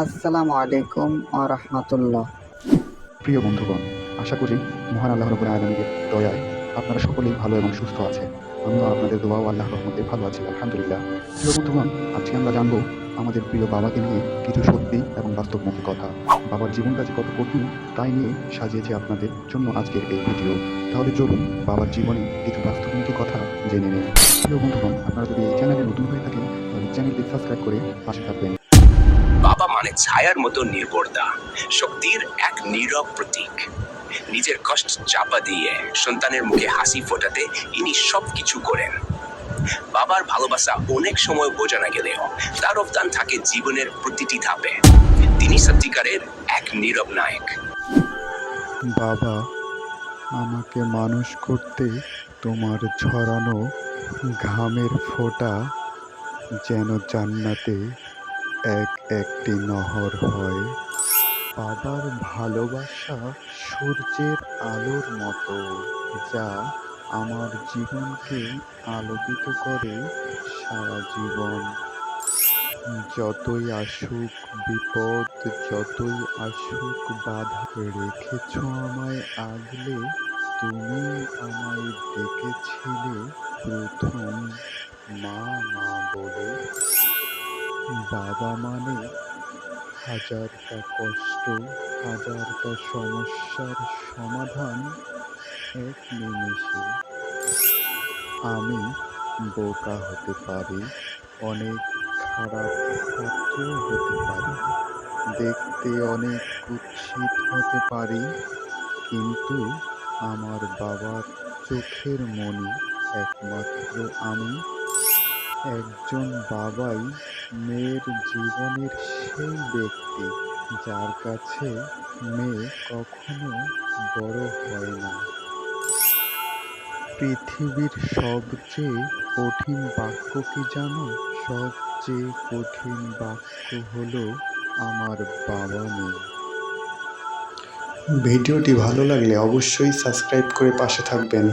আসসালামু আলাইকুম রহমতুল্লাহ। প্রিয় বন্ধুগণ, আশা করি মহান আল্লাহ রবুল আলমীর দয়ায় আপনারা সকলেই ভালো এবং সুস্থ আছেন। আমিও আপনাদের দোয়া আল্লাহ রহমতে ভালো আছি, আলহামদুলিল্লাহ। প্রিয় বন্ধুগণ, আজকে আমরা জানব আমাদের প্রিয় বাবাকে নিয়ে কিছু সত্যি এবং বাস্তবমুখী কথা। বাবার জীবনটা যে কত কঠিন, তাই নিয়ে সাজিয়েছে আপনাদের জন্য আজকের এই ভিডিও। তাহলে চলুন বাবার জীবনে কিছু বাস্তবমুখী কথা জেনে নিন প্রিয় বন্ধুগণ, আপনারা যদি এই চ্যানেলে নতুন হয়ে থাকেন, তাহলে চ্যানেলটি সাবস্ক্রাইব করে পাশে থাকবেন। বাবা মানে ছায়ার মতো নির্ভরতা শক্তির এক নীরব প্রতীক। নিজের কষ্ট চাপা দিয়ে সন্তানের মুখে হাসি ফোটাতে ইনি সব কিছু করেন। বাবার ভালোবাসা অনেক সময় বোঝা না গেলেও তার অবদান থাকে জীবনের প্রতিটি ধাপে। তিনি সত্যিকারের এক নীরব নায়ক। বাবা, আমাকে মানুষ করতে তোমার ঝরানো ঘামের ফোঁটা যেন জান্নাতে এক একটি নহর হয়। বাবার ভালোবাসা সূর্যের আলোর মতো, যা আমার জীবনকে আলোকিত করে সারা জীবন। যতই আসুক বিপদ, যতই আসুক বাধা, রেখেছ আমায় আগলে, তুমি আমায় ডেকেছিলে প্রথম মা মা বলে। বাবা মানে হাজারটা কষ্ট, হাজারটা সমস্যার সমাধান এক নিমেষে। আমি বোকা হতে পারি, অনেক খারাপ ছাত্র হতে পারি, দেখতে অনেক কুৎসিত হতে পারি, কিন্তু আমার বাবার চোখের মনি একমাত্র আমি। একজন বাবাই মেয়ের জীবনের সেই ব্যক্তি যার কাছে মেয়ে কখনো বড় হয় না। পৃথিবীর সবচেয়ে কঠিন বাক্য কি জানো? সবচেয়ে কঠিন বাক্য হলো আমার বাবা নেই। ভিডিওটি ভালো লাগলে অবশ্যই সাবস্ক্রাইব করে পাশে থাকবেন।